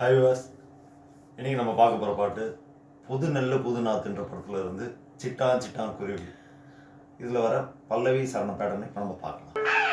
Hi was இன்றைக்கி நம்ம பார்க்க போகிற பாட்டு புது நெல் புது நாத்துன்ற படத்தில் இருந்து சிட்டான் சிட்டான் குருவி. இதில் வர பல்லவி சரண பேட்டர்னை இப்போ நம்ம பார்க்கலாம்.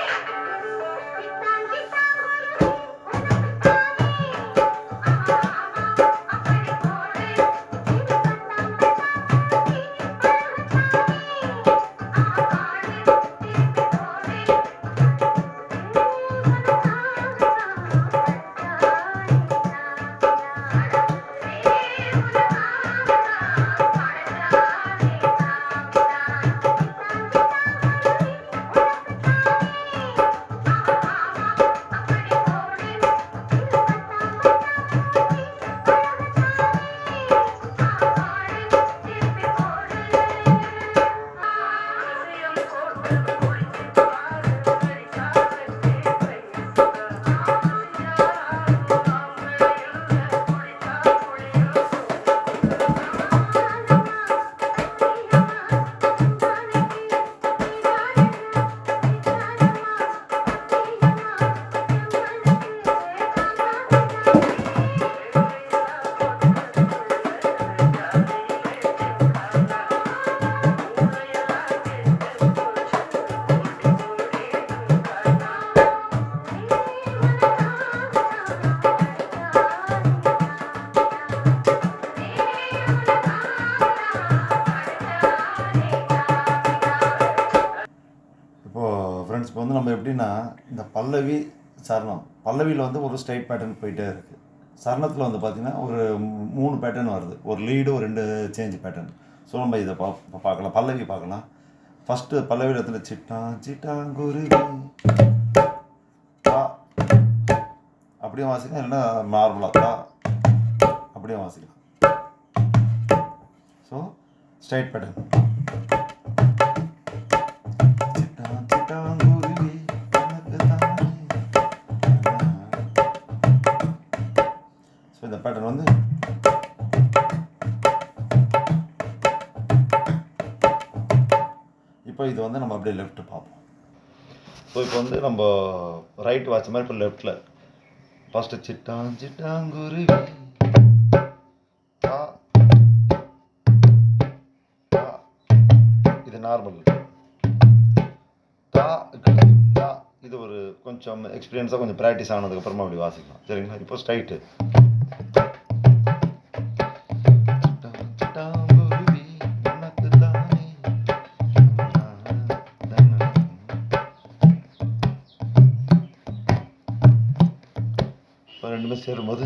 எப்படின்னா இந்த பல்லவி சரணம் பல்லவியில் வந்து ஒரு ஸ்ட்ரைட் பேட்டர்ன் போயிட்டே இருக்குது சரணத்தில் வந்து பார்த்திங்கன்னா ஒரு மூணு பேட்டர்ன் வருது. ஒரு லீடு ஒரு ரெண்டு சேஞ்ச் பேட்டர்ன் ஸோ நம்ம இதை பா இப்போ பார்க்கலாம். பல்லவி பார்க்கலாம். ஃபஸ்ட்டு பல்லவி இடத்துல சிட்டா சிட்டாங்குருவி தா. அப்படியே வாசிக்கலாம். இல்லைன்னா நார்மலாக தா. அப்படியே வாசிக்கலாம். ஸோ ஸ்ட்ரைட் பேட்டர்ன் பேட்டர்ன் வந்து. இப்போ இது வந்து நம்ம அப்படியே லெஃப்ட் பார்ப்போம். ஸோ இப்போ வந்து நம்ம ரைட் வாட்ச் மாதிரி இப்போ லெஃப்டில் ஃபஸ்ட்டு சிட்டான் சிட்டாங்குருவி இது நார்மல் தா இது ஒரு கொஞ்சம் எக்ஸ்பீரியன்ஸாக கொஞ்சம் ப்ராக்டிஸ் ஆனதுக்கப்புறமா அப்படி வாசிக்கலாம். சரிங்களா? இப்போ ஸ்ட்ரைட்டு இப்போ ரெண்டுமே சேரும்போது.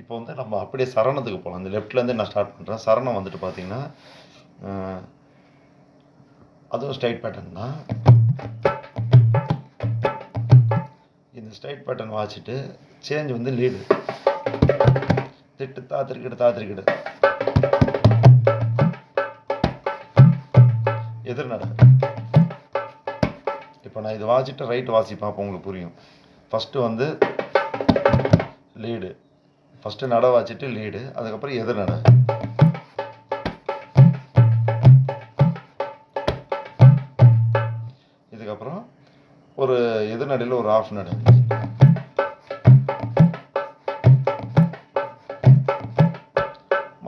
இப்போ வந்து நம்ம அப்படியே சரணத்துக்கு போகலாம் இந்த லெஃப்ட்லேருந்து நான் ஸ்டார்ட் பண்ணுறேன் சரணம் வந்துட்டு பார்த்தீங்கன்னா அதுவும் ஸ்ட்ரைட் பேட்டர்ன் தான். இந்த ஸ்ட்ரைட் பேட்டர்ன் வாசிட்டு சேஞ்ச் வந்து லீடு திட்டு தாத்திரிக்கிட்டு தாத்திருக்கிடு எதிர்நடை இப்போ நான் இது வாசிட்டு ரைட் வாசிப்பேன் அப்போ உங்களுக்கு புரியும். ஃபஸ்ட்டு வந்து லீடு ஃபஸ்ட்டு நட வாச்சிட்டு லீடு அதுக்கப்புறம் எதிர் நட. இதுக்கப்புறம் ஒரு எதிர்நடையில் ஒரு ஆஃப் நடு.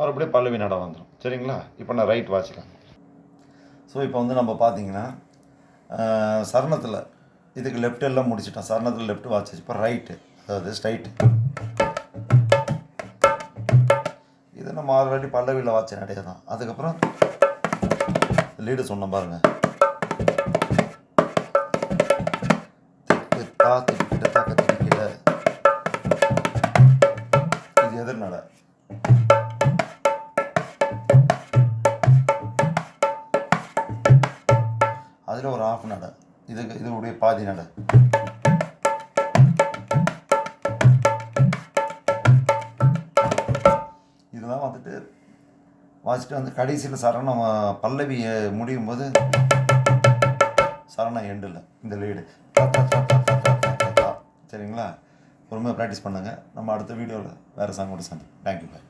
மறுபடியும் பல்லவி நட வந்துடும் சரிங்களா? இப்போ நான் ரைட் வாசிக்கிறேன். ஸோ இப்போ வந்து நம்ம பார்த்தீங்கன்னா சரணத்தில். இதுக்கு லெஃப்ட் எல்லாம் முடிச்சிட்டோம் சரணத்தில் லெஃப்ட் வாட்ச் இப்போ ரைட்டு அதாவது ஸ்ட்ரைட்டு இது நம்ம ஆல்ரெடி பல்லவியில் வாட்ச் நடைய தான் அதுக்கப்புறம் லீடு சொன்னோம் பாருங்கள் அதில் ஒரு ஆஃப் நடை. இதுக்கு இது உடைய பாதி நடை. இதெல்லாம் வந்துட்டு வாசிட்டு வந்து கடைசியில் சரணம் பல்லவியை பல்லவி முடியும் போது சரணம் எண்டில் இந்த லீடு சரிங்களா? பொறுமையாக ப்ராக்டிஸ் பண்ணுங்கள் நம்ம அடுத்த வீடியோவில் வேறு சாங் கூட சந்தி தேங்க்யூ பாய்